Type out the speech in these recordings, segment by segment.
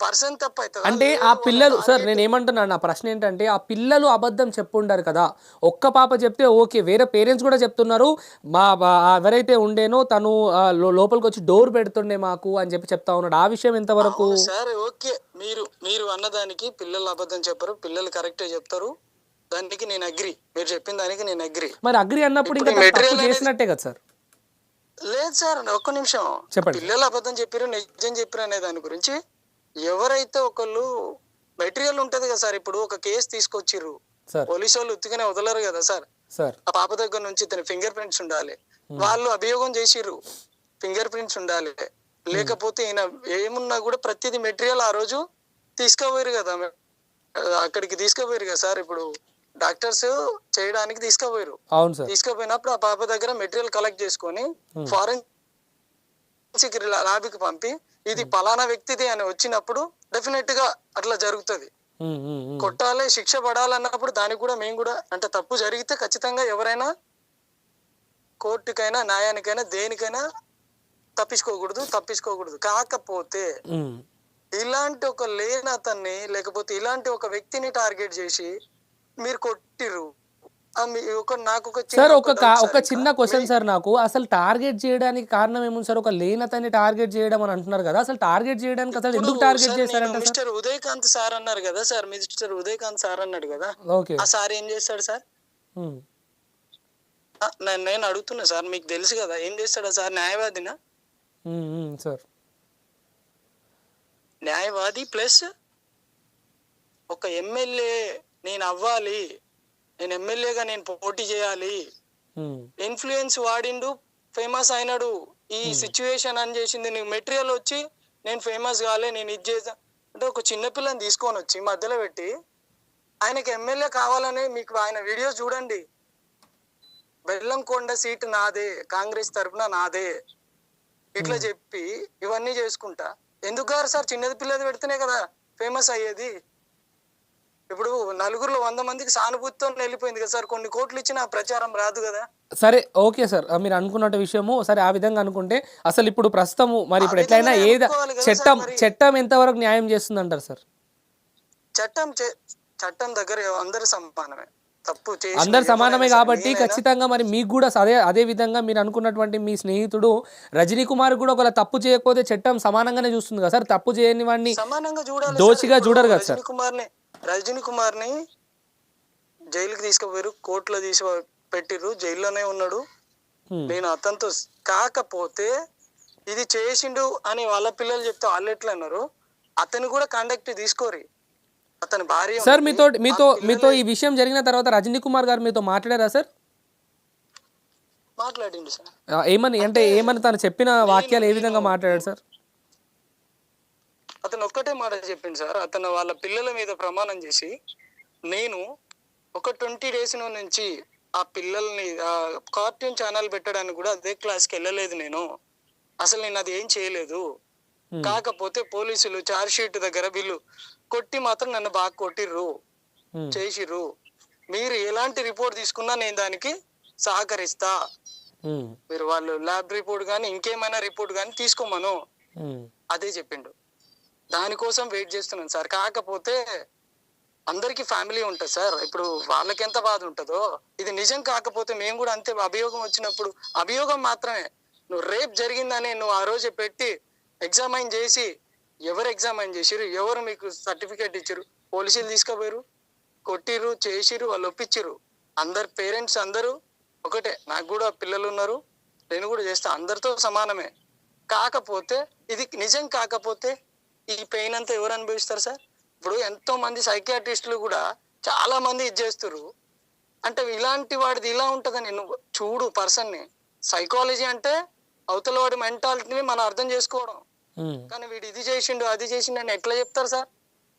Person తప్ప అంటే ఆ పిల్లలు సార్ నేను ఏమంటున్నాను నా ప్రశ్న ఏంటంటే ఆ పిల్లలు అబద్ధం చెప్పుండారు కదా. ఒక్క పాప చెప్తే ఓకే వేరే పేరెంట్స్ కూడా చెప్తున్నారు. మా ఎవరైతే ఉండేనో తను లోపలికి వచ్చి డోర్ పెడుతుండే మాకు అని చెప్పి చెప్తా ఉన్నాడు. ఆ విషయం ఎంతవరకు సార్ ఓకే. మీరు మీరు అన్నదానికి పిల్లలు అబద్ధం చెప్పరు. పిల్లలు కరెక్టే చెప్తారు. దానికి నేను అగ్రి. మీరు చెప్పిన దానికి నేను అగ్రి. మరి అగ్రి అన్నప్పుడు ఇంకా చేసినట్టే కదా సార్? లేదు సార్ ఒక్క నిమిషం. చెప్పండి. పిల్లలు అబద్ధం చెప్పారు నిజం చెప్పారు అనే దాని గురించి ఎవరైతే ఒకళ్ళు మెటీరియల్ ఉంటది కదా సార్ ఇప్పుడు ఒక కేసు తీసుకొచ్చిర్రు. పోలీసు వాళ్ళు ఉత్తిగానే వదలరు కదా సార్. ఆ పాప దగ్గర నుంచి తన ఫింగర్ ప్రింట్స్ ఉండాలి. వాళ్ళు అభియోగం చేసిర్రు. ఫింగర్ ప్రింట్స్ ఉండాలి. లేకపోతే ఈయన ఏమున్నా కూడా ప్రతిదీ మెటీరియల్ ఆ రోజు తీసుకుపోయారు కదా అక్కడికి తీసుకుపోయారు కదా సార్. ఇప్పుడు డాక్టర్స్ చేయడానికి తీసుకుపోయారు సార్. తీసుకుపోయినప్పుడు ఆ పాప దగ్గర మెటీరియల్ కలెక్ట్ చేసుకొని ఫారెన్ ల్యాబ్కి పంపి ఇది పలానా వ్యక్తిది అని వచ్చినప్పుడు డెఫినెట్గా అట్లా జరుగుతుంది. కొట్టాలి శిక్ష పడాలన్నప్పుడు దానికి కూడా మేము కూడా అంటే తప్పు జరిగితే ఖచ్చితంగా ఎవరైనా కోర్టుకైనా న్యాయానికైనా దేనికైనా తప్పించుకోకూడదు తప్పించుకోకూడదు కాకపోతే. ఇలాంటి ఒక లేని అతన్ని లేకపోతే ఇలాంటి ఒక వ్యక్తిని టార్గెట్ చేసి మీరు కొట్టిర్రు ఆ మీ- ఒక నాకు ఒక చిన్న సార్ ఒక ఒక చిన్న. క్వశ్చన్ సార్ నాకు. అసలు టార్గెట్ చేయడానికి కారణం ఏముంది సార్? ఒక లేనతని టార్గెట్ చేయడం అని అంటున్నారు కదా. అసలు టార్గెట్ చేయడానికి అసలు ఎందుకు టార్గెట్ చేశారంట మిస్టర్ ఉదయకాంత్ సార్ అన్నారు కదా సార్ మిస్టర్ ఉదయకాంత్ సార్ అన్నాడు కదా. ఓకే. ఆ సార్ ఏం చేస్తాడు సార్? నేను నేను అడుగుతున్నా సార్ మీకు తెలుసు కదా ఏం చేస్తాడా సార్? న్యాయవాదినా? సార్. న్యాయవాది ప్లస్ ఒక ఎమ్మెల్యే నేను అవ్వాలి నేను ఎమ్మెల్యేగా నేను పోటీ చేయాలి. ఇన్ఫ్లుయెన్స్ వాడిండు ఫేమస్ అయినాడు. ఈ సిచ్యువేషన్ అని చేసింది నీకు మెటీరియల్ వచ్చి నేను ఫేమస్ కాలే నేను ఇది చేసా అంటే ఒక చిన్న పిల్లని తీసుకొని వచ్చి మధ్యలో పెట్టి ఆయనకి ఎమ్మెల్యే కావాలని మీకు ఆయన వీడియో చూడండి. బెల్లంకొండ సీట్ నాదే కాంగ్రెస్ తరపున నాదే ఇట్లా చెప్పి ఇవన్నీ చేసుకుంటా. ఎందుకు గారు సార్ చిన్నది పిల్లది పెడితేనే కదా ఫేమస్ అయ్యేది? ఇప్పుడు నలుగురులో వంద మందికి సానుభూతితో వెళ్ళిపోయింది కదా సార్. కొన్ని కోట్లు ఇచ్చిన ప్రచారం రాదు కదా. సరే ఓకే సార్. మీరు అనుకున్నట్టు విషయము సరే ఆ విధంగా అనుకుంటే అసలు ఇప్పుడు ప్రస్తుతము మరి ఇప్పుడు ఎట్లయినా ఏది చట్టం. చట్టం ఎంతవరకు న్యాయం చేస్తుంది అంటారు సార్? చట్టం చట్టం దగ్గర అందరు సమానమే. తప్పు అందరు సమానమే కాబట్టి ఖచ్చితంగా మరి మీకు కూడా అదే అదే విధంగా మీరు అనుకున్నటువంటి మీ స్నేహితుడు రజనీ కుమార్ కూడా ఒకవేళ తప్పు చేయకపోతే చట్టం సమానంగానే చూస్తుంది కదా సార్. తప్పు చేయని వాడిని సమానంగా చూడాలి దోషిగా చూడరు కదా సార్. కుమార్ని రజనీ కుమార్ని జైలుకి తీసుకుపోయారు. కోర్టులో తీసి పెట్టిర్రు. జైల్లోనే ఉన్నాడు. నేను అతనితో కాకపోతే ఇది చేసిండు అని వాళ్ళ పిల్లలు చెప్తే వాళ్ళు ఎట్లా అన్నారు? అతను కూడా కండక్ట్ తీసుకోరి. అతని భార్య సార్. మీతో మీతో మీతో ఈ విషయం జరిగిన తర్వాత రజనీ కుమార్ గారు మీతో మాట్లాడారా సార్? మాట్లాడిండు సార్. ఏమని అంటే ఏమని తను చెప్పిన వాక్యాలు ఏ విధంగా మాట్లాడారు సార్? అతను ఒక్కటే మాట చెప్పింది సార్ అతను వాళ్ళ పిల్లల మీద ప్రమాణం చేసి నేను ఒక ట్వంటీ డేస్ నుంచి ఆ పిల్లల్ని కార్టూన్ ఛానల్ పెట్టడానికి కూడా అదే క్లాస్కి వెళ్ళలేదు నేను అసలు నేను అది ఏం చేయలేదు. కాకపోతే పోలీసులు చార్జ్ షీట్ దగ్గర వీళ్ళు కొట్టి మాత్రం నన్ను బాగా కొట్టిర్రు. చేసిర్రు మీరు ఎలాంటి రిపోర్ట్ తీసుకున్నా నేను దానికి సహకరిస్తా. మీరు వాళ్ళు ల్యాబ్ రిపోర్ట్ కానీ ఇంకేమైనా రిపోర్ట్ కానీ తీసుకోమను. అదే చెప్పిండు దానికోసం వెయిట్ చేస్తున్నాను సార్. కాకపోతే అందరికి ఫ్యామిలీ ఉంటుంది సార్. ఇప్పుడు వాళ్ళకి ఎంత బాధ ఉంటుందో ఇది నిజం కాకపోతే మేము కూడా అంతే అభియోగం వచ్చినప్పుడు అభియోగం మాత్రమే. నువ్వు రేప్ జరిగిందని నువ్వు ఆ రోజు పెట్టి ఎగ్జామైన్ చేసి ఎవరు ఎగ్జామైన్ చేసిరు ఎవరు మీకు సర్టిఫికేట్ ఇచ్చారు పోలీసులు తీసుకుపోయారు కొట్టిర్రు చేసిరు వాళ్ళు ఒప్పించారు అందరు పేరెంట్స్ అందరూ ఒకటే నాకు కూడా పిల్లలు ఉన్నారు నేను కూడా చేస్తా అందరితో సమానమే. కాకపోతే ఇది నిజం కాకపోతే ఈ పెయిన్ అంతా ఎవరు అనుభవిస్తారు సార్? ఇప్పుడు ఎంతో మంది సైకియాట్రిస్టులు కూడా చాలా మంది ఇది చేస్తారు అంటే ఇలాంటి వాడిది ఇలా ఉంటుందని నువ్వు చూడు పర్సన్ని సైకాలజీ అంటే అవతల వాడి మెంటాలిటీని మనం అర్థం చేసుకోవడం. కానీ వీడు ఇది చేసిండు అది చేసిండు అని ఎట్లా చెప్తారు సార్?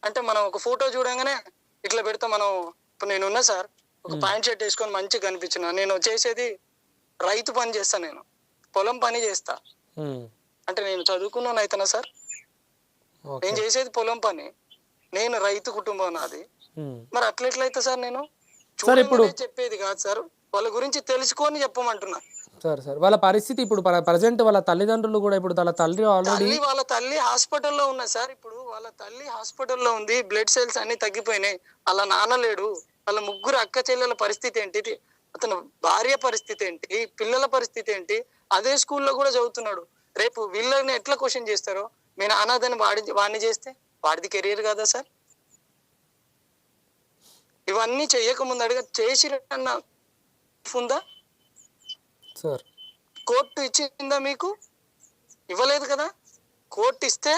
అంటే మనం ఒక ఫోటో చూడంగానే ఇట్లా పెడతా మనం ఇప్పుడు నేను ఉన్నా సార్ ఒక పాయింట్ షర్ట్ వేసుకొని మంచిగా కనిపించిన. నేను చేసేది రైతు పని చేస్తా నేను. పొలం పని చేస్తా. అంటే నేను చదువుకున్నాను అయితేనా సార్? నేను చేసేది పొలం పని. నేను రైతు కుటుంబం నాది. మరి అట్లా ఎట్లయితే సార్ నేను? సార్, ఇప్పుడు- చెప్పేది కాదు సార్. వాళ్ళ గురించి తెలుసుకొని చెప్పమంటున్నా. Sir sir. వాళ్ళ పరిస్థితి ఇప్పుడు ప్రజెంట్ వాళ్ళ తల్లిదండ్రులు కూడా ఇప్పుడు వాళ్ళ తల్లి ఆల్రెడీ వాళ్ళ తల్లి హాస్పిటల్లో ఉన్నా సార్. ఇప్పుడు వాళ్ళ తల్లి హాస్పిటల్లో ఉంది. బ్లడ్ సెల్స్ అన్ని తగ్గిపోయినాయి. వాళ్ళ నాన్న లేడు. వాళ్ళ ముగ్గురు అక్క చెల్లెల పరిస్థితి ఏంటి? అతను భార్య పరిస్థితి ఏంటి? పిల్లల పరిస్థితి ఏంటి? అదే స్కూల్లో కూడా చదువుతున్నాడు. రేపు వీళ్ళని ఎట్లా క్వశ్చన్ చేస్తారో? మీ నాన్నదని వాడి వాడిని చేస్తే వాడిది కెరీర్ కదా సార్? ఇవన్నీ చెయ్యకముందు అడిగా చేసిరన్న ఉందా సార్. కోర్టు ఇచ్చిందా మీకు? ఇవ్వలేదు కదా? కోర్టు ఇస్తే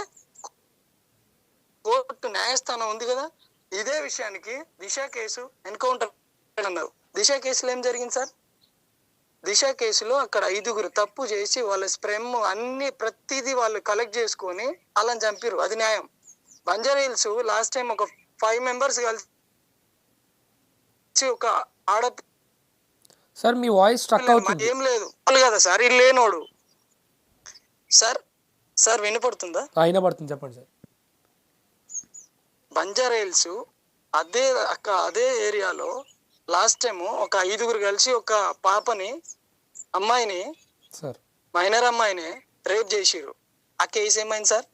కోర్టు న్యాయస్థానం ఉంది కదా? ఇదే విషయానికి దిశ కేసు ఎన్కౌంటర్ అన్నారు. దిశ కేసులో ఏం జరిగింది సార్? దిశ కేసులో అక్కడ ఐదుగురు తప్పు చేసి వాళ్ళ స్ప్రెమ్ అన్ని ప్రతిదీ వాళ్ళు కలెక్ట్ చేసుకొని వాళ్ళని చంపిరు అది న్యాయం. బంజారా హిల్స్ లాస్ట్ టైం ఒక ఫైవ్ మెంబర్స్ కలిసి ఒక ఆడ సార్ మీ వాయిస్ స్ట్రక్ అవుతుంది. ఏం లేదు. కదా సార్ ఇల్లు లేనోడు. సార్ సార్ వినపడుతుందా? అయినా పడుతుంది చెప్పండి సార్. బంజారా హిల్స్ అదే అక్క అదే ఏరియాలో లాస్ట్ టైం ఒక ఐదుగురు కలిసి ఒక పాపని అమ్మాయిని సార్. మైనర్ అమ్మాయిని రేప్ చేసిర్రు. ఆ కేసు ఏమైంది సార్?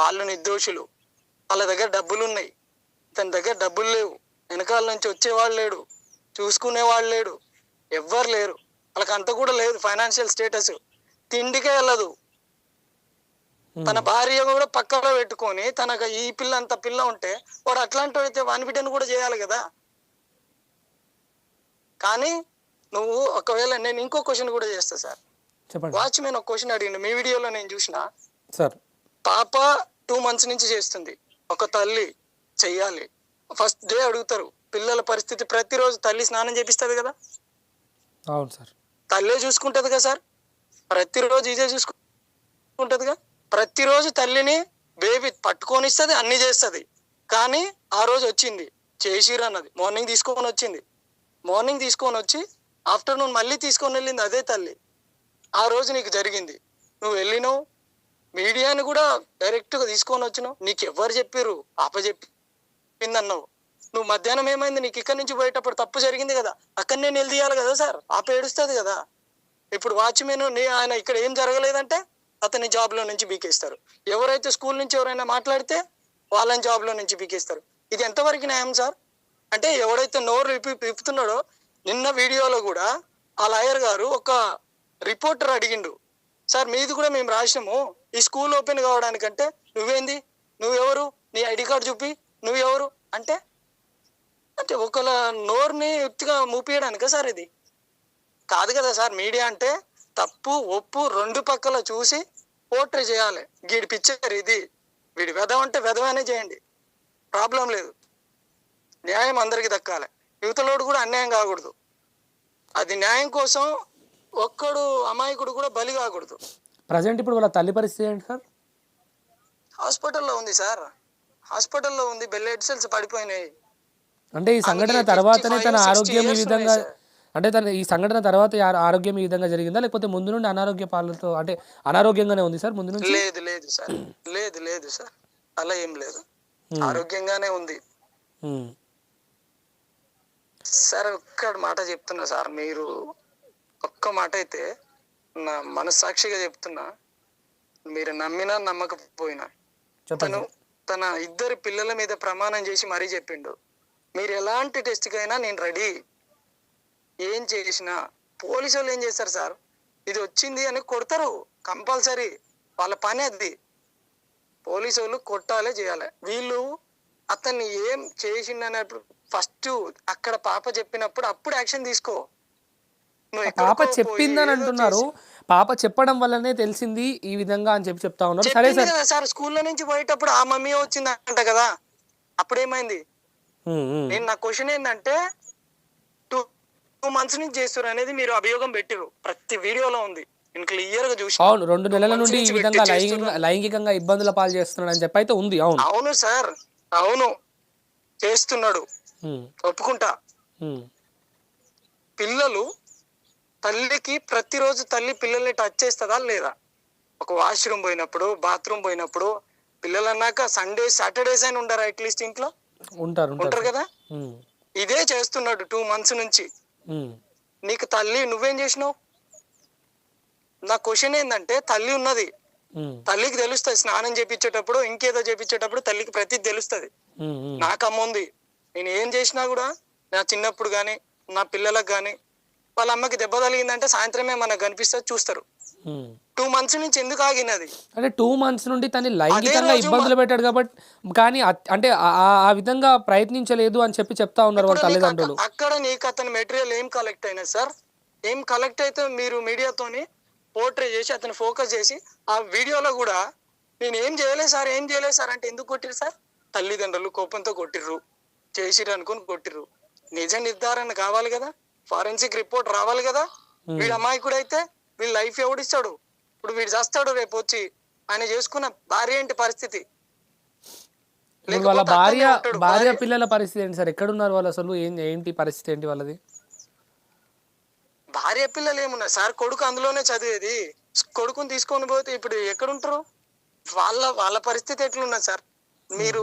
వాళ్ళు నిర్దోషులు. వాళ్ళ దగ్గర డబ్బులు ఉన్నాయి తన దగ్గర డబ్బులు లేవు. వెనకాల నుంచి వచ్చేవాళ్ళు లేడు. చూసుకునేవాళ్ళు లేడు. ఎవ్వరు లేరు. వాళ్ళకి అంత కూడా లేదు ఫైనాన్షియల్ స్టేటస్. తిండికే వెళ్ళదు. తన భార్య కూడా పక్కలో పెట్టుకొని తనకు ఈ పిల్ల అంత పిల్ల ఉంటే వాడు అట్లాంటి అయితే వాని బిడ్డను కూడా చేయాలి కదా. కానీ నువ్వు ఒకవేళ నేను ఇంకో క్వశ్చన్ కూడా చేస్తా సార్ చెప్పండి. వాచ్మెన్ ఒక క్వశ్చన్ అడిగిండు. మీ వీడియోలో నేను చూసిన సార్ పాప టూ మంత్స్ నుంచి చేస్తుంది. ఒక తల్లి చెయ్యాలి. ఫస్ట్ డే అడుగుతారు. పిల్లల పరిస్థితి ప్రతిరోజు తల్లి స్నానం చేపిస్తుంది కదా? అవును సార్ తల్లే చూసుకుంటది కదా సార్ ప్రతిరోజు ఇదే చూసుకుంటదిగా? ప్రతిరోజు తల్లిని బేబీ పట్టుకొని ఇస్తుంది అన్ని చేస్తుంది. కానీ ఆ రోజు వచ్చింది. చేసిరు అన్నది. మార్నింగ్ తీసుకొని వచ్చింది. మార్నింగ్ తీసుకొని వచ్చి ఆఫ్టర్నూన్ మళ్ళీ తీసుకొని వెళ్ళింది అదే తల్లి. ఆ రోజు నీకు జరిగింది. నువ్వు వెళ్ళినావు. మీడియాని కూడా డైరెక్ట్గా తీసుకొని వచ్చినావు. నీకు ఎవరు చెప్పారు ఆప అన్నావు నువ్వు మధ్యాహ్నం ఏమైంది? నీకు ఇక్కడి నుంచి పోయేటప్పుడు తప్పు జరిగింది కదా. అక్కడనే నిలదీయాలి కదా సార్. ఆప ఏడుస్తుంది కదా. ఇప్పుడు వాచ్మెన్ నీ ఆయన ఇక్కడ ఏం జరగలేదంటే అతని జాబ్లో నుంచి బీకేస్తారు. ఎవరైతే స్కూల్ నుంచి ఎవరైనా మాట్లాడితే వాళ్ళని జాబ్లో నుంచి బీకేస్తారు. ఇది ఎంతవరకు న్యాయం సార్? అంటే ఎవడైతే నోరు విప్పి విప్పుతున్నాడో నిన్న వీడియోలో కూడా ఆ లాయర్ గారు ఒక రిపోర్టర్ అడిగిండు. సార్ మీది కూడా మేము రాసినాము. ఈ స్కూల్ ఓపెన్ కావడానికంటే నువ్వేంది? నువ్వెవరు? నీ ఐడి కార్డు చూపి. నువ్వెవరు? అంటే అంటే ఒకళ్ళ నోరుని ఉత్తిగా మూపియడానికా సార్ ఇది? కాదు కదా సార్ మీడియా అంటే తప్పు ఒప్పు రెండు పక్కల చూసి పోర్ట్రే చేయాలి. వీడి పిక్చర్ ఇది. వీడి వెదవంటే అంటే చేయండి. ప్రాబ్లం లేదు. న్యాయం అందరికి దక్కాలి. యువతలోడు కూడా అన్యాయం కాకూడదు. అది న్యాయం కోసం ఒక్కడు అమాయకుడు కూడా బలి కాకూడదు. ప్రజెంట్ ఇప్పుడు వాళ్ళ తల్లి పరిస్థితి ఏంటి సార్? హాస్పిటల్లో ఉంది సార్. హాస్పిటల్లో ఉంది బెల్లెడ్ సెల్స్ పడిపోయినాయి. అంటే ఈ సంఘటన తర్వాతనే 55, తన 60 ఆరోగ్యం ఈ విధంగా. అంటే తన ఈ సంఘటన తర్వాత ఆరోగ్యం ఈ విధంగా జరిగిందా? లేకపోతే ముందు నుండి అనారోగ్య పాలతో అంటే అనారోగ్యంగానే ఉంది సార్ ముందు నుంచి? లేదు లేదు సార్. లేదు లేదు సార్. అలా ఏం లేదు. ఆరోగ్యంగానే ఉంది. సార్ ఒక్క మాట చెప్తున్నా సార్ మీరు ఒక్క మాట అయితే నా మనస్సాక్షిగా చెప్తున్నా మీరు నమ్మినా నమ్మకపోయినా. తను తన ఇద్దరు పిల్లల మీద ప్రమాణం చేసి మరీ చెప్పిండు. మీరు ఎలాంటి టెస్ట్కైనా నేను రెడీ. ఏం చేసినా పోలీసు వాళ్ళు ఏం చేస్తారు సార్? ఇది వచ్చింది అని కొడతారు కంపల్సరీ. వాళ్ళ పని అది. పోలీసు వాళ్ళు కొట్టాలే చేయాలి. వీళ్ళు అతన్ని ఏం చేసిండనేప్పుడు ఫస్ట్ అక్కడ పాప చెప్పినప్పుడు అప్పుడు యాక్షన్ తీసుకో. పాప చెప్పిందని అంటున్నారు. పాప చెప్పడం వల్లనే తెలిసింది ఈ విధంగా అని చెప్పి చెప్తా ఉన్నారు. సరే సార్. సార్ స్కూల్లో నుంచి పోయేటప్పుడు ఆ మమ్మీ వచ్చింది అంట కదా. అప్పుడేమైంది. నేను నా క్వశ్చన్ ఏంటంటే టూ టూ మంత్స్ నుంచి చేస్తారు అనేది మీరు అభియోగం పెట్టిరు ప్రతి వీడియోలో ఉంది. నేను క్లియర్గా చూసి అవును రెండు నెలల నుండి ఈ విధంగా. లైంగికంగా ఇబ్బందుల పాలు చేస్తున్నాడు అని చెప్పి అయితే ఉంది. అవును. అవును సార్. అవును చేస్తున్నాడు. ఒప్పుకుంటా. పిల్లలు తల్లికి ప్రతిరోజు తల్లి పిల్లల్ని టచ్ చేస్తుందా లేదా? ఒక వాష్రూమ్ పోయినప్పుడు బాత్రూమ్ పోయినప్పుడు పిల్లలు అన్నాక సండే సాటర్డేస్ అయినా ఉండరా అట్లీస్ట్ ఇంట్లో? ఉంటారు ఉంటారు. కదా? ఇదే చేస్తున్నాడు టూ మంత్స్ నుంచి. నీకు తల్లి నువ్వేం చేసినావు? నా క్వశ్చన్ ఏంటంటే తల్లి ఉన్నది. తల్లికి తెలుస్తుంది స్నానం చేపించేటప్పుడు ఇంకేదో చేపించేటప్పుడు తల్లికి ప్రతి తెలుస్తుంది. నాకు అమ్మ ఉంది. నేను ఏం చేసినా కూడా నా చిన్నప్పుడు కానీ నా పిల్లలకు కానీ వాళ్ళ అమ్మకి దెబ్బ తగిలిందంటే సాయంత్రమే మనకు కనిపిస్తుంది చూస్తారు. టూ మంత్స్ నుంచి ఎందుకు ఆగినది? అంటే టూ మంత్స్ నుండి తను లైంగికంగా ఇబ్బందులు పెట్టాడు కాబట్టి కానీ అంటే ఆ- విధంగా ప్రయత్నించలేదు అని చెప్పి చెప్తా ఉన్నారు వాళ్ళ తల్లిదండ్రులు. అక్క- అక్కడ నీకు అతని మెటీరియల్ ఏం కలెక్ట్ అయినా సార్? ఏం కలెక్ట్ అయితే మీరు మీడియాతోని పోర్ట్రే చేసి అతను ఫోకస్ చేసి ఆ వీడియోలో కూడా నేను ఏం చేయలేదు సార్ ఏం చేయలేదు సార్ అంటే ఎందుకు కొట్టిరు సార్? తల్లిదండ్రులు కోపంతో కొట్టిర్రు చేసిర్రు అనుకుని కొట్టిర్రు. నిజ నిర్ధారణ కావాలి కదా ఫారెన్సిక్ రిపోర్ట్ రావాలి కదా. వీడు అమాయకుడు అయితే వీళ్ళ లైఫ్ ఎవడిస్తాడు? ఇప్పుడు వీడు చేస్తాడు రేపు వచ్చి ఆయన చేసుకున్న భార్య ఏంటి పరిస్థితి? వాళ్ళ. భార్య భార్య- పిల్లల పరిస్థితి ఏంటి సార్? ఎక్కడున్నారు వాళ్ళు అసలు? ఏం ఏంటి పరిస్థితి ఏంటి వాళ్ళది? భార్య పిల్లలు ఏమున్నారు సార్ కొడుకు అందులోనే చదివేది. కొడుకుని తీసుకొని పోతే ఇప్పుడు ఎక్కడుంటారు? వాళ్ళ వాళ్ళ పరిస్థితి ఎట్లున్నది సార్? మీరు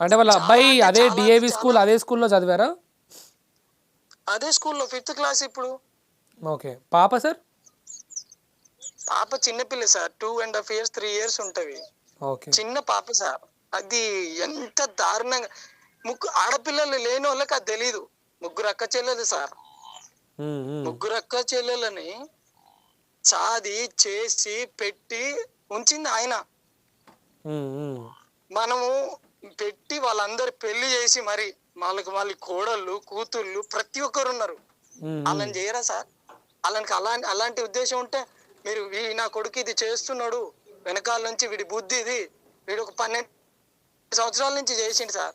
అంటే వాళ్ళ అబ్బాయి అదే డిఏవి స్కూల్ అదే స్కూల్లో చదివారా? అదే స్కూల్లో ఫిఫ్త్ క్లాస్ ఇప్పుడు. ఓకే. పాప సార్? పాప చిన్నపిల్ల sir. Two and half years three years ఉంటవి okay. చిన్న పాప సార్. అది ఎంత దారుణంగా ముగ్గు ఆడపిల్లలు లేని వాళ్ళకి అది తెలీదు. ముగ్గురు అక్క చెల్లెలు సార్. ముగ్గురు అక్క చెల్లెలని చాది చేసి పెట్టి ఉంచింది ఆయన. మనము పెట్టి వాళ్ళందరి పెళ్ళి చేసి మరి వాళ్ళకి వాళ్ళ కోడళ్ళు కూతుళ్ళు ప్రతి ఒక్కరు ఉన్నారు. వాళ్ళని చేయరా సార్? వాళ్ళకి అలా అలాంటి ఉద్దేశం ఉంటే మీరు నా కొడుకు ఇది చేస్తున్నాడు వెనకాల నుంచి వీడి బుద్ధి ఇది వీడు ఒక పన్నెండు సంవత్సరాల నుంచి చేసిండు సార్.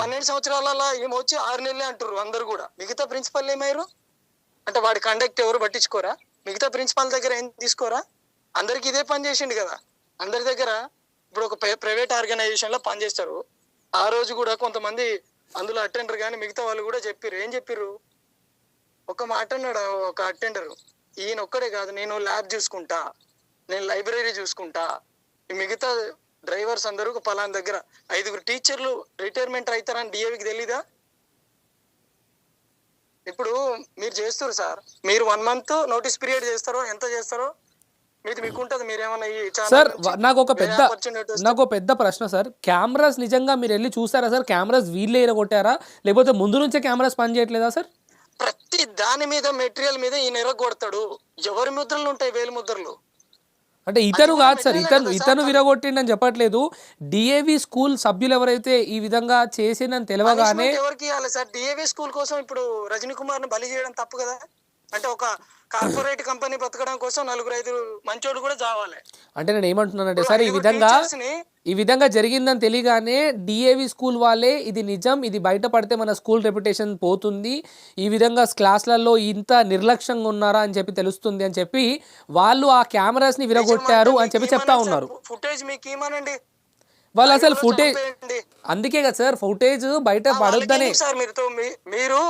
పన్నెండు సంవత్సరాలలో ఏమొచ్చి ఆరు నెలలే అంటారు అందరు కూడా. మిగతా ప్రిన్సిపల్ ఏమయ్యారు? అంటే వాడి కండక్ట్ ఎవరు పట్టించుకోరా? మిగతా ప్రిన్సిపాల్ దగ్గర ఏం తీసుకోరా? అందరికి ఇదే పని చేసిండు కదా. అందరి దగ్గర ఇప్పుడు ఒక ప్రైవేట్ ఆర్గనైజేషన్లో పనిచేస్తారు ఆ రోజు కూడా కొంతమంది అందులో అటెండర్ కానీ మిగతా వాళ్ళు కూడా చెప్పారు ఏం చెప్పారు ఒక మాట అన్నాడు ఒక అటెండర్ ఈయన ఒక్కడే కాదు నేను ల్యాబ్ చూసుకుంటా నేను లైబ్రరీ చూసుకుంటా. మిగతా డ్రైవర్స్ అందరూ పలానా దగ్గర ఐదుగురు టీచర్లు రిటైర్మెంట్ అవుతారని డిఏవికి తెలీదా? ఇప్పుడు మీరు చేస్తారు సార్. మీరు వన్ మంత్ నోటీస్ పీరియడ్ చేస్తారో ఎంత చేస్తారో? మీది మీకు ఉంటుంది మీరేమన్నా సార్ నాకు ఒక పెద్ద నాకు ఒక పెద్ద ప్రశ్న సార్. కెమెరాస్ నిజంగా మీరు వెళ్ళి చూసారా సార్? కెమెరాస్ వీళ్ళే కొట్టారా లేకపోతే ముందు నుంచే కెమెరాస్ పని చేయట్లేదా సార్? ప్రతి దాని మీద మెటీరియల్ మీద ఈయన ఎరగొడతాడు. ఎవరి ముద్రలు ఉంటాయి? వేలు ముద్రలు. అంటే ఇతను కాదు సార్ ఇతను ఇతను. విరగొట్టిండని చెప్పట్లేదు. డిఏవి స్కూల్ సభ్యులు ఎవరైతే ఈ విధంగా చేసిందని తెలియగానే ఎవరికి ఇవ్వాలి సార్? డిఏవి స్కూల్ కోసం ఇప్పుడు రజనీ కుమార్ని బలి చేయడం తప్పు కదా? అంటే ఒక కార్పొరేట్ కంపెనీ బతకడం కోసం నలుగురు ఐదు మంచోడు కూడా చావాలి. అంటే నేను ఏమంటున్నానంటే సార్ ఈ విధంగా ఈ విధంగా జరిగిందని తెలియగానే డిఏవి స్కూల్ వాళ్ళే ఇది నిజం ఇది బయటపడితే మన స్కూల్ రెప్యుటేషన్ పోతుంది ఈ విధంగా క్లాసులలో ఇంత నిర్లక్ష్యంగా ఉన్నారా అని చెప్పి తెలుస్తుంది అని చెప్పి వాళ్ళు ఆ కెమెరాస్ని విరగొట్టారు అని చెప్పి చెప్తా ఉన్నారు. ఫుటేజ్ మీకు ఇవ్వనండి వాళ్ళు అసలు ఫుటేజ్. అందుకే కదా సార్ ఫుటేజ్ బయట పడొద్దనే. సార్ మీరు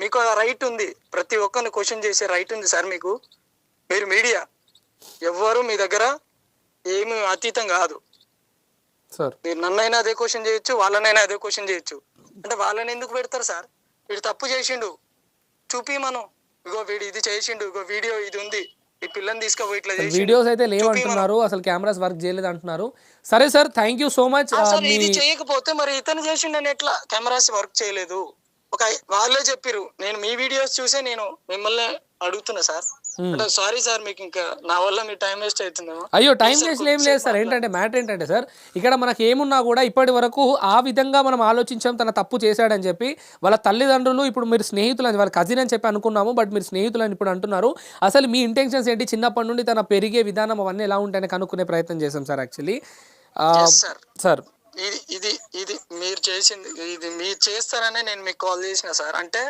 మీకు రైట్ ఉంది. ప్రతి ఒక్కరిని క్వశ్చన్ చేసే రైట్ ఉంది సార్ మీకు. మీరు మీడియా ఎవ్వరు మీ దగ్గర ఏమి అతీతం కాదు. సార్. మీరు నన్నైనా అదే క్వశ్చన్ చేయొచ్చు వాళ్ళనైనా అదే క్వశ్చన్ చేయొచ్చు. అంటే వాళ్ళని ఎందుకు పెడతారు సార్? వీడు తప్పు చేసిండు. చూపి మనం. ఇగో వీడు ఇది చేసిండు ఇగో వీడియో ఇది ఉంది. ఈ పిల్లని తీసుకుపోయి ఇట్లా. వీడియోస్ అయితే లేవంటున్నారు. అసలు కెమెరాస్ వర్క్ చేయలేదు అంటున్నారు సరే sir thank you so much ఇది చేయకపోతే మరి ఇతను చేసిండని ఎట్లా? కెమెరాస్ వర్క్ చేయలేదు. ఒక వాళ్ళే చెప్పిరు నేను మీ వీడియోస్ చూసే నేను మిమ్మల్ని అడుగుతున్నా సార్. అంటే సారీ సార్ మీకు ఇంకా నా వల్ల మీ టైం వేస్ట్ అవుతుందేమో అయ్యో టైం వేస్ట్ ఏం లేదు సార్. ఏంటంటే మ్యాటర్ ఏంటంటే సార్ ఇక్కడ మనకి ఏమున్నా కూడా ఇప్పటి వరకు ఆ విధంగా మనం ఆలోచించాం తన తప్పు చేశాడని చెప్పి వాళ్ళ తల్లిదండ్రులు ఇప్పుడు మీరు స్నేహితులు అని వాళ్ళ కజిన్ అని చెప్పి అనుకున్నాము బట్ మీరు స్నేహితులు అని ఇప్పుడు అంటున్నారు. అసలు మీ ఇంటెన్షన్స్ ఏంటి? చిన్నప్పటి నుండి తన పెరిగే విధానం అవన్నీ ఎలా ఉంటాయని కనుక్కునే ప్రయత్నం చేశాం సార్ యాక్చువల్లీ సార్ ఇది ఇది ఇది మీరు చేసింది ఇది మీరు చేస్తారనే నేను మీకు కాల్ చేసిన సార్. అంటే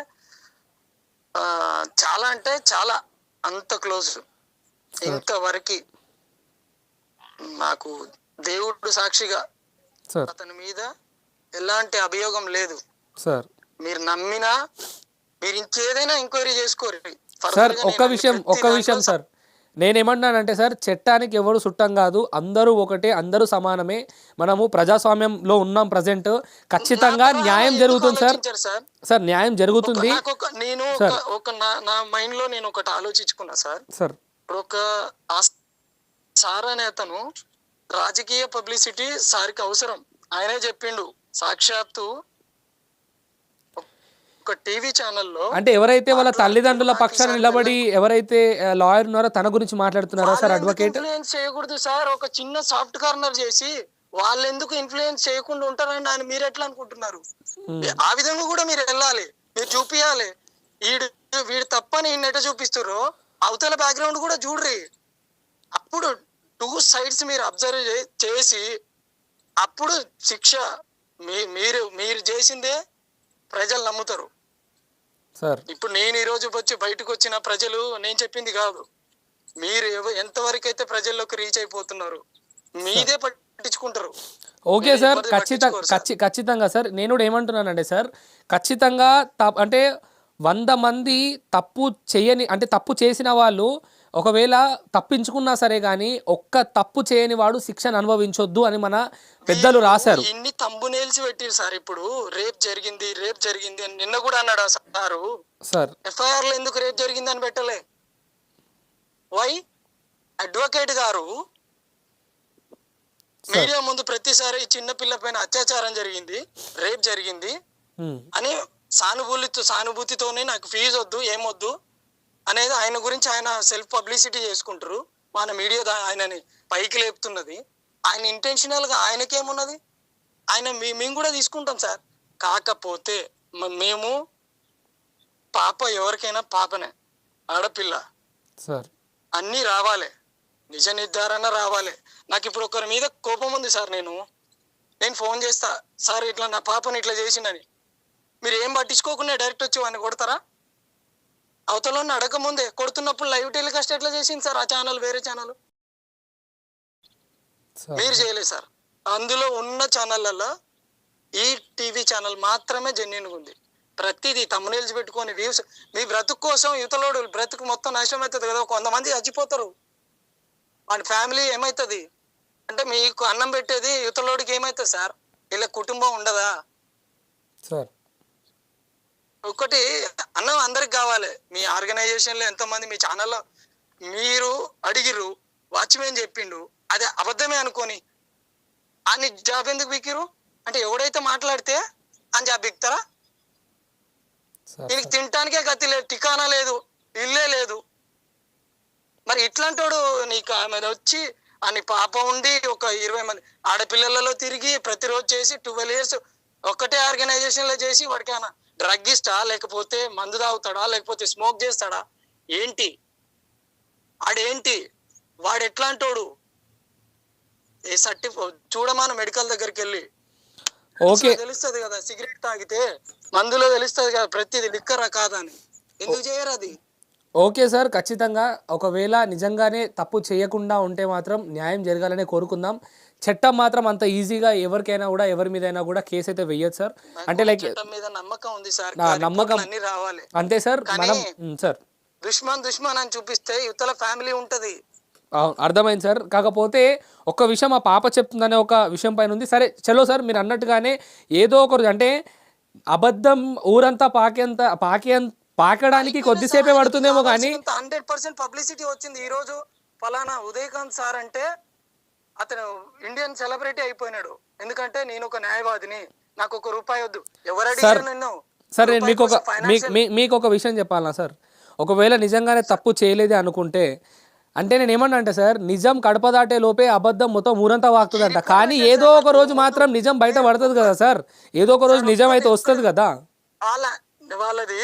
చాలా అంటే చాలా అంత క్లోజ్. ఇంతవరకు నాకు దేవుడు సాక్షిగా అతని మీద ఎలాంటి అభియోగం లేదు. సార్. మీరు నమ్మినా మీరు ఇంకేదైనా ఎంక్వైరీ చేసుకోరు సార్ ఒక్క నేను విషయం ఒక్క దాంట్లో విషయం సార్. నేనేమన్నానంటే సార్ చట్టానికి ఎవరు చుట్టం కాదు. అందరూ ఒకటే అందరూ సమానమే. మనము ప్రజాస్వామ్యంలో ఉన్నాం ప్రజెంట్. ఖచ్చితంగా న్యాయం జరుగుతుంది సార్. సార్? సార్ న్యాయం జరుగుతుంది. నేను ఒక నా మైండ్లో నేను ఒకటి ఆలోచించుకున్నా సార్. సార్. ఒక సార్ అనే అతను రాజకీయ పబ్లిసిటీ సార్కి అవసరం. ఆయనే చెప్పిండు సాక్షాత్తు ఒక టీవీ ఛానల్లో అంటే ఎవరైతే వాళ్ళ తల్లిదండ్రుల పక్షాన నిలబడి ఎవరైతే లాయర్ ఉన్నారో తన గురించి మాట్లాడుతున్నారా సార్ అడ్వకేట్ ఇన్ఫ్లుయెన్స్ చేయకూడదు సార్? ఒక చిన్న సాఫ్ట్ కార్నర్ చేసి వాళ్ళు ఎందుకు ఇన్ఫ్లుయెన్స్ చేయకుండా ఉంటారని ఆయన మీరు ఎట్లా అనుకుంటున్నారు? ఆ విధంగా కూడా మీరు వెళ్ళాలి. మీరు చూపియాలి. వీడు వీడు తప్పని ఈయన ఎట్లా చూపిస్తుర్రో అవతల బ్యాక్గ్రౌండ్ కూడా చూడ్రి. అప్పుడు టూ సైడ్స్ మీరు అబ్జర్వ్ చేసి అప్పుడు శిక్ష మీరు మీరు చేసిందే ప్రజలు నమ్ముతారు. ఇప్పుడు నేను ఈ రోజు వచ్చి బయటకు వచ్చిన ప్రజలు నేను చెప్పింది కాదు. మీరు ఎంతవరకు అయితే ప్రజల్లోకి రీచ్ అయిపోతున్నారు మీదే పట్టించుకుంటారు. ఓకే సార్ ఖచ్చితంగా ఖచ్చితంగా సార్. నేను కూడా ఏమంటున్నానంటే సార్ ఖచ్చితంగా అంటే వంద మంది తప్పు చేయని అంటే తప్పు చేసిన వాళ్ళు ఒకవేళ తప్పించుకున్నా సరే కానీ ఒక్క తప్పు చేయని వాడు శిక్షను అనుభవించొద్దు అని మన పెద్దలు రాశారు. ఇన్ని తంబునేల్సి పెట్టిరు సార్ ఇప్పుడు? రేప్ జరిగింది రేప్ జరిగింది అని నిన్న కూడా అన్నాడు సారు? సార్. ఎఫ్ఐఆర్లో ఎందుకు రేప్ జరిగింది అని పెట్టలే? వై? అడ్వకేట్ గారు మీడియా ముందు ప్రతిసారి చిన్న పిల్ల పైన అత్యాచారం జరిగింది రేప్ జరిగింది అని సానుభూతితో సానుభూతితోనే నాకు ఫీజు వద్దు ఏమొద్దు అనేది ఆయన గురించి ఆయన సెల్ఫ్ పబ్లిసిటీ చేసుకుంటారు. మన మీడియా ఆయనని పైకి లేపుతున్నది. ఆయన ఇంటెన్షనల్గా ఆయనకేమున్నది? ఆయన మీ మేము కూడా తీసుకుంటాం సార్. కాకపోతే మేము పాప ఎవరికైనా పాపనే ఆడపిల్ల. సార్. అన్నీ రావాలి. నిజ నిర్ధారణ రావాలి. నాకు ఇప్పుడు ఒకరి మీద కోపం ఉంది సార్ నేను. నేను ఫోన్ చేస్తా. సార్ ఇట్లా నా పాపని ఇట్లా చేసిందని మీరు ఏం పట్టించుకోకుండా డైరెక్ట్ వచ్చి వాడిని కొడతారా? అవతల అడగ ముందే కొడుతున్నప్పుడు లైవ్ టెలికాస్ట్ ఎట్లా చేసింది సార్ ఆ ఛానల్ వేరే ఛానల్? మీరు చేయలేదు సార్. అందులో ఉన్న ఛానళ్ళల్లో ఈ టీవీ ఛానల్ మాత్రమే జెన్యున్గా ఉంది. ప్రతిదీ తమ్మునేల్స్ పెట్టుకొని వ్యూస్ మీ బ్రతుకు కోసం యువతలోడు బ్రతుకు మొత్తం నాశనం అవుతుంది కదా. కొంతమంది చచ్చిపోతారు. వాడి ఫ్యామిలీ ఏమవుతుంది అంటే మీకు అన్నం పెట్టేది యువతలోడికి ఏమవుతుంది సార్? వీళ్ళ కుటుంబం ఉండదా? సార్. ఒకటి అన్నం అందరికి కావాలి. మీ ఆర్గనైజేషన్లో ఎంతమంది మీ ఛానల్లో మీరు అడిగిర్రు వాచ్మెన్ చెప్పిండు అది అబద్ధమే అనుకోని అని జాబ్ ఎందుకు బిక్కిరు అంటే ఎవడైతే మాట్లాడితే అని జాబ్ బిక్తారా దీనికి తినటానికే గతి లేదు టికానా లేదు ఇల్లే లేదు. మరి ఇట్లాంటోడు నీకు ఆమె వచ్చి అని పాప ఉండి ఒక ఇరవై మంది ఆడపిల్లలలో తిరిగి ప్రతిరోజు చేసి ట్వెల్వ్ ఇయర్స్ ఒక్కటే ఆర్గనైజేషన్లో చేసి వాడికి ఏమైనా డ్రగ్ ఇస్తా లేకపోతే మందు తాగుతాడా లేకపోతే స్మోక్ చేస్తాడా? ఏంటి? ఆడేంటి? వాడు ఎట్లాంటోడు? ఏ సర్టి చూడమాన మెడికల్ దగ్గరికి వెళ్ళి ఓకే తెలుస్తుంది కదా సిగరెట్ తాగితే మందులో తెలుస్తుంది కదా ప్రతిది లిక్కరా కాదని. ఎందుకు చేయరు అది? ఓకే సార్ ఖచ్చితంగా. ఒకవేళ నిజంగానే తప్పు చేయకుండా ఉంటే మాత్రం న్యాయం జరగాలనే కోరుకుందాం. చట్టం మాత్రం అంత ఈజీగా ఎవరికైనా కూడా ఎవరి మీదైనా కూడా కేసు అయితే వెయ్యదు సార్. అంటే లైక్ మీద నమ్మకం ఉంది సార్. నమ్మకం- అన్ని రావాలి. అంతే సార్. మనం సార్. దుష్మన్ దుష్మన్ అని చూపిస్తే యువతల ఫ్యామిలీ ఉంటది. అవును అర్థమైంది సార్. కాకపోతే ఒక్క విషయం ఆ పాప చెప్తుందనే ఒక విషయం పైన ఉంది. సరే చలో సార్ మీరు అన్నట్టుగానే ఏదో ఒకరు అంటే అబద్ధం ఊరంతా పాకేంత పాకే పాకడానికి కొద్దిసేపే పడుతుందేమో కానీ హండ్రెడ్ పర్సెంట్ పబ్లిసిటీ వచ్చింది. ఈ రోజు ఫలానా ఉదయకాంత్ సార్ అంటే అతను ఇండియన్ సెలబ్రిటీ అయిపోయినాడు. ఎందుకంటే నేను ఒక న్యాయవాదిని నాకు ఒక రూపాయి వద్దు. ఎవరు అడిగారు నిన్ను? సార్ మీకు ఒక మీకు ఒక విషయం చెప్పాలా సార్? ఒకవేళ నిజంగానే తప్పు చేయలేదే అనుకుంటే అంటే నేను ఏమన్నా అంటే సార్ నిజం కడప దాటే లోపే అబద్ధం మొత్తం ఊరంతా వాగుతుందంట. కానీ ఏదో ఒక రోజు మాత్రం నిజం బయట పడుతుంది కదా సార్? ఏదో ఒక రోజు నిజం అయితే వస్తుంది కదా? వాళ్ళ వాళ్ళది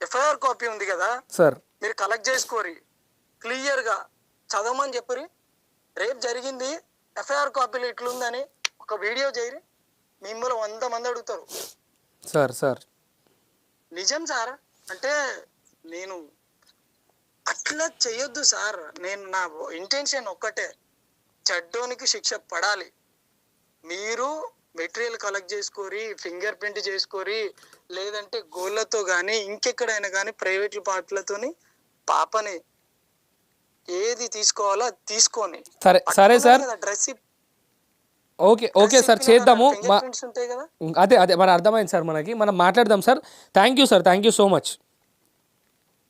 ఎఫ్ఐఆర్ కాపీ ఉంది కదా? సార్. మీరు కలెక్ట్ చేసుకోరి. క్లియర్గా చదవమని చెప్పరి. రేపు జరిగింది ఎఫ్ఐఆర్ కాపీలో ఇట్లుందని ఒక వీడియో చేయరి. మిమ్మల్ని వంద మంది అడుగుతారు. Sir sir. నిజం సార్ అంటే నేను అట్లా చెయ్యొద్దు సార్. నేను నా ఇంటెన్షన్ ఒక్కటే. చెడ్డోనికి శిక్ష పడాలి. మీరు మెటీరియల్ కలెక్ట్ చేసుకోరి ఫింగర్ ప్రింట్ చేసుకోరి లేదంటే గోళ్ళతో కానీ ఇంకెక్కడైనా కానీ ప్రైవేట్ పార్ట్లతోని పాపని ఏది తీసుకోవాలో అది తీసుకొని. సరే సరే sir. Dress okay okay sir చేద్దాము. అదే అదే మన అర్థమైంది సార్ మనకి. మనం మాట్లాడదాం sir. Thank you sir thank you so much.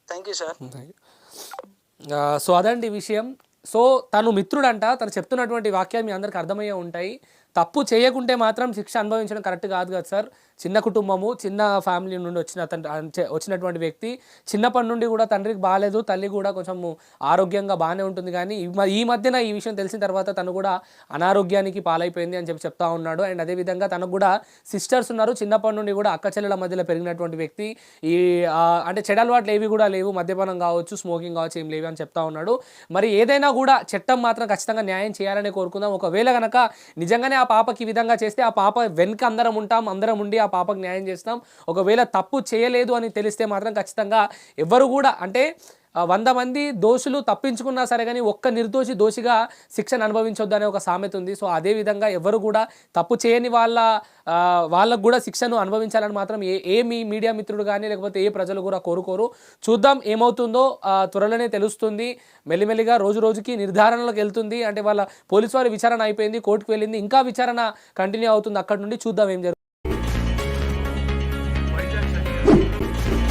Thank you sir. So అదండి విషయం. సో తను మిత్రుడంట తను చెప్తున్నటువంటి వాక్యాలు మీ అందరికి అర్థమయ్యే ఉంటాయి. తప్పు చేయకుంటే మాత్రం శిక్ష అనుభవించడం కరెక్ట్ కాదు కదా సార్. చిన్న కుటుంబము చిన్న ఫ్యామిలీ నుండి వచ్చిన తన వచ్చినటువంటి వ్యక్తి చిన్నప్పటి నుండి కూడా తండ్రికి బాగాలేదు తల్లి కూడా కొంచెం ఆరోగ్యంగా బాగానే ఉంటుంది. కానీ ఈ ఈ మధ్యన ఈ విషయం తెలిసిన తర్వాత తను కూడా అనారోగ్యానికి పాలైపోయింది అని చెప్పి చెప్తా ఉన్నాడు. అండ్ అదేవిధంగా తనకు కూడా సిస్టర్స్ ఉన్నారు. చిన్నప్పటి నుండి కూడా అక్క చెల్లెల మధ్యలో పెరిగినటువంటి వ్యక్తి. ఈ అంటే చెడ అలవాట్లు ఏవి కూడా లేవు. మద్యపానం కావచ్చు స్మోకింగ్ కావచ్చు ఏం లేవు అని చెప్తా ఉన్నాడు. మరి ఏదైనా కూడా చట్టం మాత్రం ఖచ్చితంగా న్యాయం చేయాలని కోరుకుందాం. ఒకవేళ కనుక నిజంగానే ఆ పాపకి ఈ విధంగా చేస్తే ఆ పాప వెనుక అందరం ఉంటాం అందరం ఉండి ఆ పాపకు న్యాయం చేస్తాం. ఒకవేళ తప్పు చేయలేదు అని తెలిస్తే మాత్రం ఖచ్చితంగా ఎవరు కూడా అంటే వంద మంది దోషులు తప్పించుకున్నా సరే కానీ ఒక్క నిర్దోషి దోషిగా శిక్షను అనుభవించొద్దు అనే ఒక సామెత ఉంది. సో అదే విధంగా ఎవరు కూడా తప్పు చేయని వాళ్ళ వాళ్ళకు కూడా శిక్షను అనుభవించాలని మాత్రం ఏ ఏ మీ మీడియా మిత్రుడు కానీ లేకపోతే ఏ ప్రజలు కూడా కోరుకోరు. చూద్దాం ఏమవుతుందో త్వరలోనే తెలుస్తుంది. మెల్లిమెల్లిగా రోజు రోజుకి నిర్ధారణలోకి వెళ్తుంది. అంటే వాళ్ళ పోలీసు వారి విచారణ అయిపోయింది కోర్టుకు వెళ్ళింది. ఇంకా విచారణ కంటిన్యూ అవుతుంది. అక్కడ నుండి చూద్దాం ఏం జరుగుతుంది.